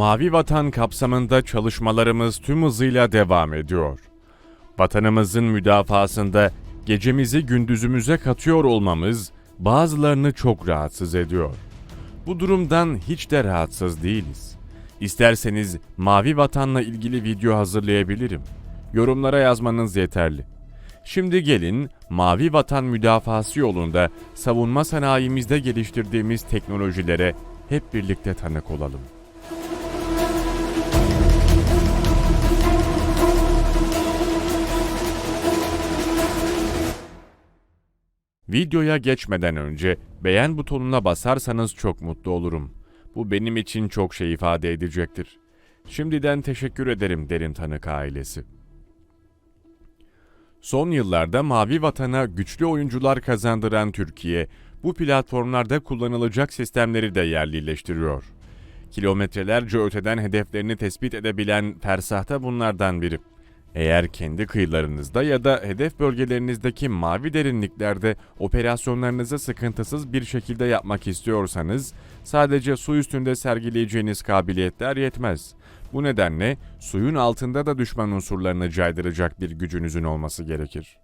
Mavi Vatan kapsamında çalışmalarımız tüm hızıyla devam ediyor. Vatanımızın müdafasında gecemizi gündüzümüze katıyor olmamız bazılarını çok rahatsız ediyor. Bu durumdan hiç de rahatsız değiliz. İsterseniz Mavi Vatan'la ilgili video hazırlayabilirim. Yorumlara yazmanız yeterli. Şimdi gelin Mavi Vatan müdafası yolunda savunma sanayimizde geliştirdiğimiz teknolojilere hep birlikte tanık olalım. Videoya geçmeden önce beğen butonuna basarsanız çok mutlu olurum. Bu benim için çok şey ifade edecektir. Şimdiden teşekkür ederim Derin Tanık ailesi. Son yıllarda Mavi Vatan'a güçlü oyuncular kazandıran Türkiye, bu platformlarda kullanılacak sistemleri de yerlileştiriyor. Kilometrelerce öteden hedeflerini tespit edebilen Fersah da bunlardan biri. Eğer kendi kıyılarınızda ya da hedef bölgelerinizdeki mavi derinliklerde operasyonlarınızı sıkıntısız bir şekilde yapmak istiyorsanız, sadece su üstünde sergileyeceğiniz kabiliyetler yetmez. Bu nedenle suyun altında da düşman unsurlarını caydıracak bir gücünüzün olması gerekir.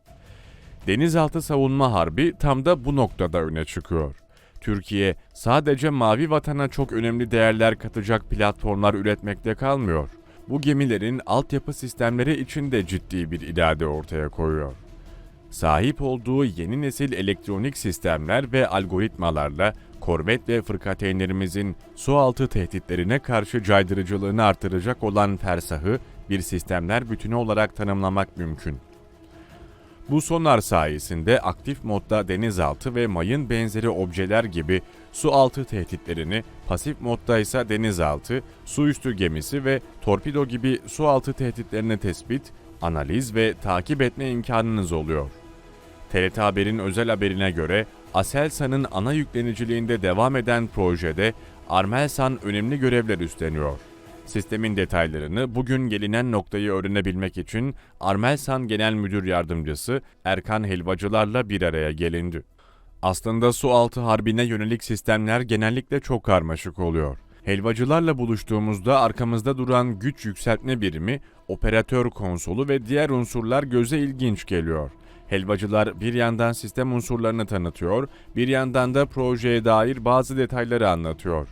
Denizaltı savunma harbi tam da bu noktada öne çıkıyor. Türkiye sadece mavi vatana çok önemli değerler katacak platformlar üretmekte kalmıyor. Bu gemilerin altyapı sistemleri için de ciddi bir irade ortaya koyuyor. Sahip olduğu yeni nesil elektronik sistemler ve algoritmalarla korvet ve fırkateynlerimizin sualtı tehditlerine karşı caydırıcılığını artıracak olan fersahı bir sistemler bütünü olarak tanımlamak mümkün. Bu sonar sayesinde aktif modda denizaltı ve mayın benzeri objeler gibi su altı tehditlerini, pasif modda ise denizaltı, su üstü gemisi ve torpido gibi su altı tehditlerini tespit, analiz ve takip etme imkanınız oluyor. TRT Haber'in özel haberine göre Aselsan'ın ana yükleniciliğinde devam eden projede Armelsan önemli görevler üstleniyor. Sistemin detaylarını bugün gelinen noktayı öğrenebilmek için Armelsan Genel Müdür Yardımcısı Erkan Helvacılarla bir araya gelindi. Aslında su altı harbine yönelik sistemler genellikle çok karmaşık oluyor. Helvacılarla buluştuğumuzda arkamızda duran güç yükseltme birimi, operatör konsolu ve diğer unsurlar göze ilginç geliyor. Helvacılar bir yandan sistem unsurlarını tanıtıyor, bir yandan da projeye dair bazı detayları anlatıyor.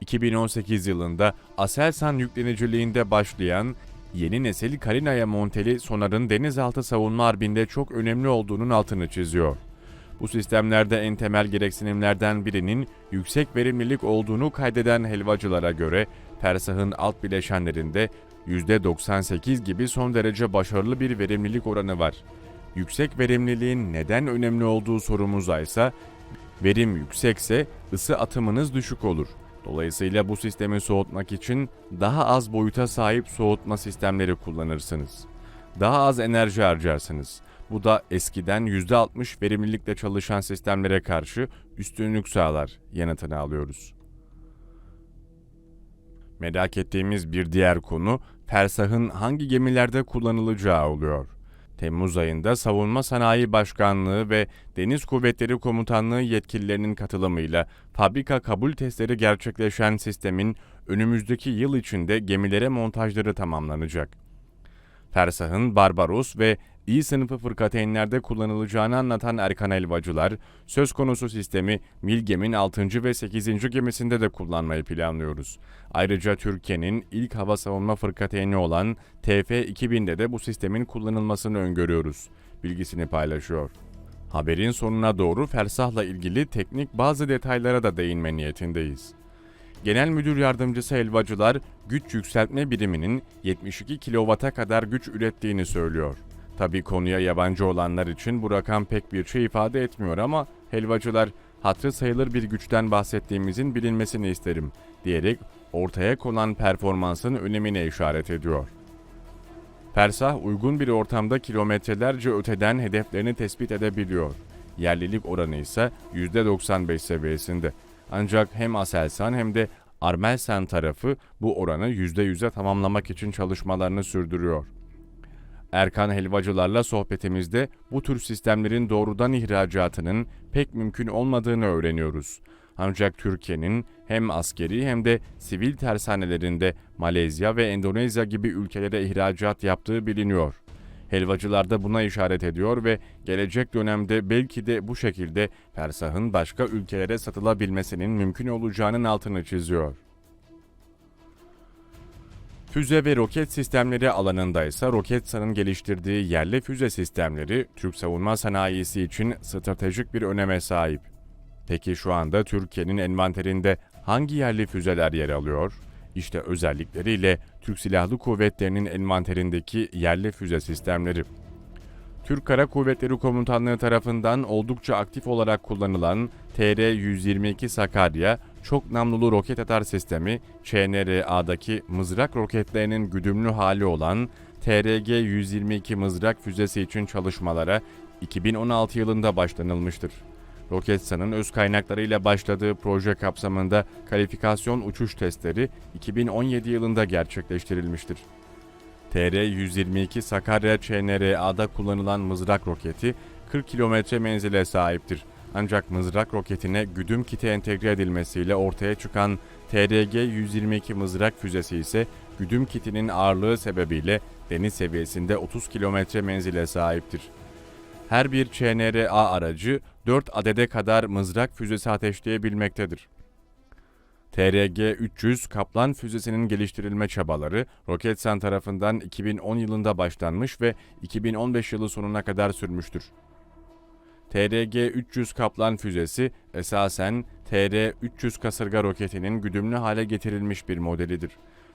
2018 yılında Aselsan yükleniciliğinde başlayan yeni nesil Karina'ya monteli sonarın denizaltı savunma harbinde çok önemli olduğunun altını çiziyor. Bu sistemlerde en temel gereksinimlerden birinin yüksek verimlilik olduğunu kaydeden helvacılara göre Persah'ın alt bileşenlerinde %98 gibi son derece başarılı bir verimlilik oranı var. Yüksek verimliliğin neden önemli olduğu sorumuza ise verim yüksekse ısı atımınız düşük olur. Dolayısıyla bu sistemi soğutmak için daha az boyuta sahip soğutma sistemleri kullanırsınız. Daha az enerji harcarsınız. Bu da eskiden %60 verimlilikle çalışan sistemlere karşı üstünlük sağlar yanıtını alıyoruz. Merak ettiğimiz bir diğer konu Fersah'ın hangi gemilerde kullanılacağı oluyor. Temmuz ayında Savunma Sanayi Başkanlığı ve Deniz Kuvvetleri Komutanlığı yetkililerinin katılımıyla fabrika kabul testleri gerçekleşen sistemin önümüzdeki yıl içinde gemilere montajları tamamlanacak. Fersah'ın Barbaros ve İ sınıfı fırkateynlerde kullanılacağını anlatan Erkan Elvacılar, söz konusu sistemi Milgem'in 6. ve 8. gemisinde de kullanmayı planlıyoruz. Ayrıca Türkiye'nin ilk hava savunma fırkateyni olan TF-2000'de de bu sistemin kullanılmasını öngörüyoruz. Bilgisini paylaşıyor. Haberin sonuna doğru Fersah'la ilgili teknik bazı detaylara da değinme niyetindeyiz. Genel Müdür Yardımcısı Helvacılar, güç yükseltme biriminin 72 kW'a kadar güç ürettiğini söylüyor. Tabi konuya yabancı olanlar için bu rakam pek bir şey ifade etmiyor ama helvacılar hatırı sayılır bir güçten bahsettiğimizin bilinmesini isterim diyerek ortaya konan performansın önemine işaret ediyor. Persah uygun bir ortamda kilometrelerce öteden hedeflerini tespit edebiliyor. Yerlilik oranı ise %95 seviyesinde. Ancak hem Aselsan hem de Armelsan tarafı bu oranı %100'e tamamlamak için çalışmalarını sürdürüyor. Erkan Helvacılarla sohbetimizde bu tür sistemlerin doğrudan ihracatının pek mümkün olmadığını öğreniyoruz. Ancak Türkiye'nin hem askeri hem de sivil tersanelerinde Malezya ve Endonezya gibi ülkelere ihracat yaptığı biliniyor. Helvacılar da buna işaret ediyor ve gelecek dönemde belki de bu şekilde Persah'ın başka ülkelere satılabilmesinin mümkün olacağının altını çiziyor. Füze ve roket sistemleri alanında ise Roketsan'ın geliştirdiği yerli füze sistemleri Türk savunma sanayisi için stratejik bir öneme sahip. Peki şu anda Türkiye'nin envanterinde hangi yerli füzeler yer alıyor? İşte özellikleriyle Türk Silahlı Kuvvetleri'nin envanterindeki yerli füze sistemleri. Türk Kara Kuvvetleri Komutanlığı tarafından oldukça aktif olarak kullanılan TR-122 Sakarya, çok namlulu roket atar sistemi, ÇNRA'daki mızrak roketlerinin güdümlü hali olan TRG-122 mızrak füzesi için çalışmalara 2016 yılında başlanılmıştır. Roketsan'ın öz kaynaklarıyla başladığı proje kapsamında kalifikasyon uçuş testleri 2017 yılında gerçekleştirilmiştir. TR-122 Sakarya ÇNRA'da kullanılan mızrak roketi 40 kilometre menzile sahiptir. Ancak mızrak roketine güdüm kiti entegre edilmesiyle ortaya çıkan TRG-122 mızrak füzesi ise güdüm kitinin ağırlığı sebebiyle deniz seviyesinde 30 kilometre menzile sahiptir. Her bir ÇNRA aracı 4 adede kadar mızrak füzesi ateşleyebilmektedir. TRG-300 Kaplan füzesinin geliştirilme çabaları Roketsan tarafından 2010 yılında başlanmış ve 2015 yılı sonuna kadar sürmüştür. TRG-300 Kaplan füzesi esasen TR-300 kasırga roketinin güdümlü hale getirilmiş bir modelidir.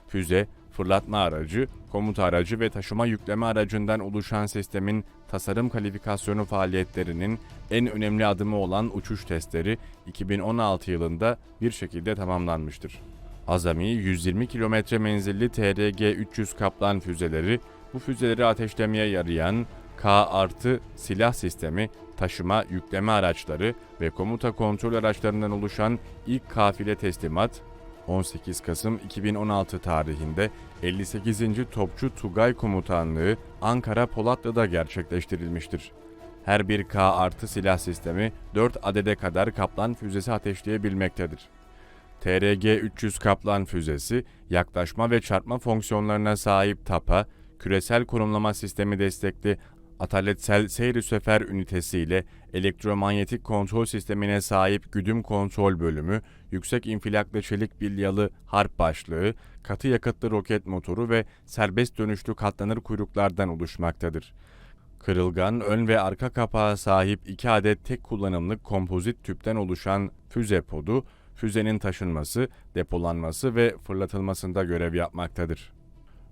Füze, fırlatma aracı, komuta aracı ve taşıma yükleme aracından oluşan sistemin tasarım kalifikasyonu faaliyetlerinin en önemli adımı olan uçuş testleri 2016 yılında bir şekilde tamamlanmıştır. Azami 120 kilometre menzilli TRG-300 Kaplan füzeleri bu füzeleri ateşlemeye yarayan K artı silah sistemi, taşıma, yükleme araçları ve komuta kontrol araçlarından oluşan ilk kafile teslimat 18 Kasım 2016 tarihinde 58. Topçu Tugay Komutanlığı Ankara Polatlı'da gerçekleştirilmiştir. Her bir K artı silah sistemi 4 adede kadar Kaplan füzesi ateşleyebilmektedir. TRG-300 Kaplan füzesi, yaklaşma ve çarpma fonksiyonlarına sahip TAPA, küresel konumlama sistemi destekli ataletsel seyri sefer ünitesi ile elektromanyetik kontrol sistemine sahip güdüm kontrol bölümü, yüksek infilaklı çelik bilyalı harp başlığı, katı yakıtlı roket motoru ve serbest dönüşlü katlanır kuyruklardan oluşmaktadır. Kırılgan ön ve arka kapağa sahip iki adet tek kullanımlık kompozit tüpten oluşan füze podu, füzenin taşınması, depolanması ve fırlatılmasında görev yapmaktadır.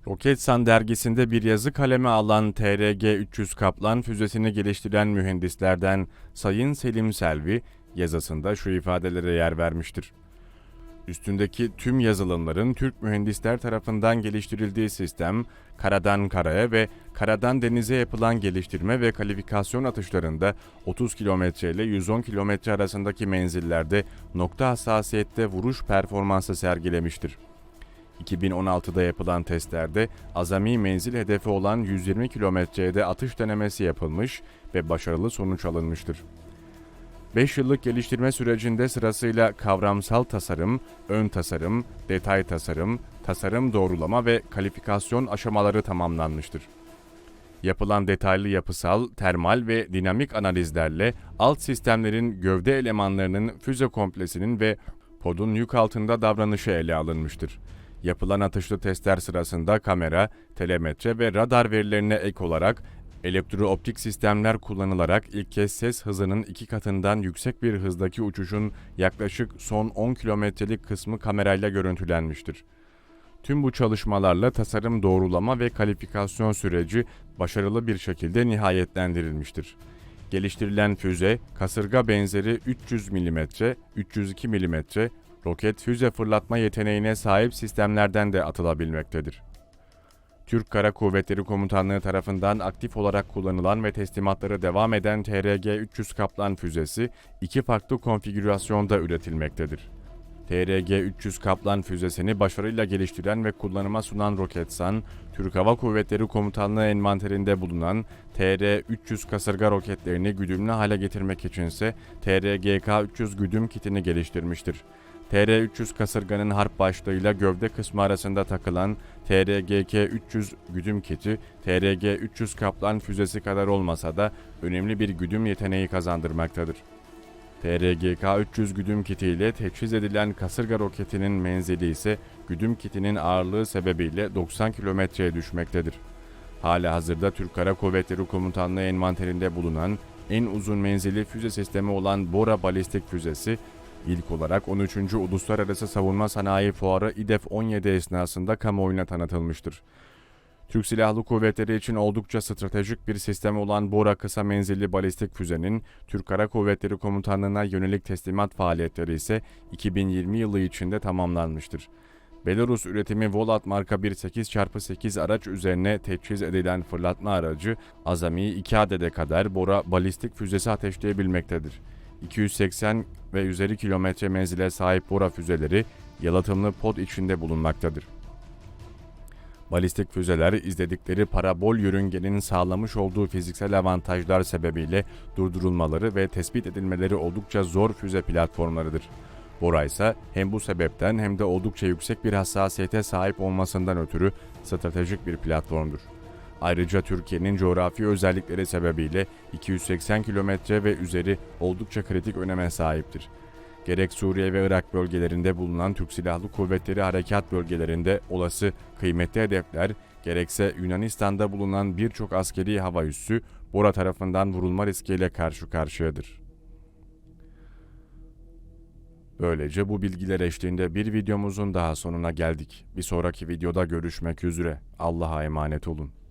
Roketsan dergisinde bir yazı kaleme alan TRG-300 Kaplan füzesini geliştiren mühendislerden Sayın Selim Selvi yazısında şu ifadelere yer vermiştir. Üstündeki tüm yazılımların Türk mühendisler tarafından geliştirildiği sistem, karadan karaya ve karadan denize yapılan geliştirme ve kalifikasyon atışlarında 30 kilometre ile 110 kilometre arasındaki menzillerde nokta hassasiyette vuruş performansı sergilemiştir. 2016'da yapılan testlerde azami menzil hedefi olan 120 kilometreye de atış denemesi yapılmış ve başarılı sonuç alınmıştır. 5 yıllık geliştirme sürecinde sırasıyla kavramsal tasarım, ön tasarım, detay tasarım, tasarım doğrulama ve kalifikasyon aşamaları tamamlanmıştır. Yapılan detaylı yapısal, termal ve dinamik analizlerle alt sistemlerin gövde elemanlarının füze komplesinin ve podun yük altında davranışı ele alınmıştır. Yapılan atışlı testler sırasında kamera, telemetre ve radar verilerine ek olarak elektrooptik sistemler kullanılarak ilk kez ses hızının iki katından yüksek bir hızdaki uçuşun yaklaşık son 10 kilometrelik kısmı kamerayla görüntülenmiştir. Tüm bu çalışmalarla tasarım doğrulama ve kalifikasyon süreci başarılı bir şekilde nihayetlendirilmiştir. Geliştirilen füze, kasırga benzeri 300 mm, 302 mm, roket füze fırlatma yeteneğine sahip sistemlerden de atılabilmektedir. Türk Kara Kuvvetleri Komutanlığı tarafından aktif olarak kullanılan ve teslimatları devam eden TRG-300 Kaplan füzesi iki farklı konfigürasyonda üretilmektedir. TRG-300 Kaplan füzesini başarıyla geliştiren ve kullanıma sunan Roketsan, Türk Hava Kuvvetleri Komutanlığı envanterinde bulunan TR-300 kasırga roketlerini güdümlü hale getirmek içinse TRGK-300 güdüm kitini geliştirmiştir. TR-300 kasırganın harp başlığıyla gövde kısmı arasında takılan TRGK-300 güdüm kiti, TRG-300 Kaplan füzesi kadar olmasa da önemli bir güdüm yeteneği kazandırmaktadır. TRGK-300 güdüm kiti ile teçhiz edilen kasırga roketinin menzili ise güdüm kitinin ağırlığı sebebiyle 90 kilometreye düşmektedir. Hala hazırda Türk Kara Kuvvetleri Komutanlığı envanterinde bulunan en uzun menzilli füze sistemi olan Bora Balistik Füzesi, ilk olarak 13. Uluslararası Savunma Sanayi Fuarı İDEF 17 esnasında kamuoyuna tanıtılmıştır. Türk Silahlı Kuvvetleri için oldukça stratejik bir sistem olan Bora kısa menzilli balistik füzenin Türk Kara Kuvvetleri Komutanlığı'na yönelik teslimat faaliyetleri ise 2020 yılı içinde tamamlanmıştır. Belarus üretimi Volat marka bir 8x8 araç üzerine teçhiz edilen fırlatma aracı azami 2 adede kadar Bora balistik füzesi ateşleyebilmektedir. 280 ve üzeri kilometre menzile sahip Bora füzeleri yalıtımlı pod içinde bulunmaktadır. Balistik füzeler izledikleri parabol yörüngenin sağlamış olduğu fiziksel avantajlar sebebiyle durdurulmaları ve tespit edilmeleri oldukça zor füze platformlarıdır. Bora ise hem bu sebepten hem de oldukça yüksek bir hassasiyete sahip olmasından ötürü stratejik bir platformdur. Ayrıca Türkiye'nin coğrafi özellikleri sebebiyle 280 kilometre ve üzeri oldukça kritik öneme sahiptir gerek Suriye ve Irak bölgelerinde bulunan Türk Silahlı Kuvvetleri harekat bölgelerinde olası kıymetli hedefler, gerekse Yunanistan'da bulunan birçok askeri hava üssü Bora tarafından vurulma riskiyle karşı karşıyadır. Böylece bu bilgiler eşliğinde bir videomuzun daha sonuna geldik. Bir sonraki videoda görüşmek üzere. Allah'a emanet olun.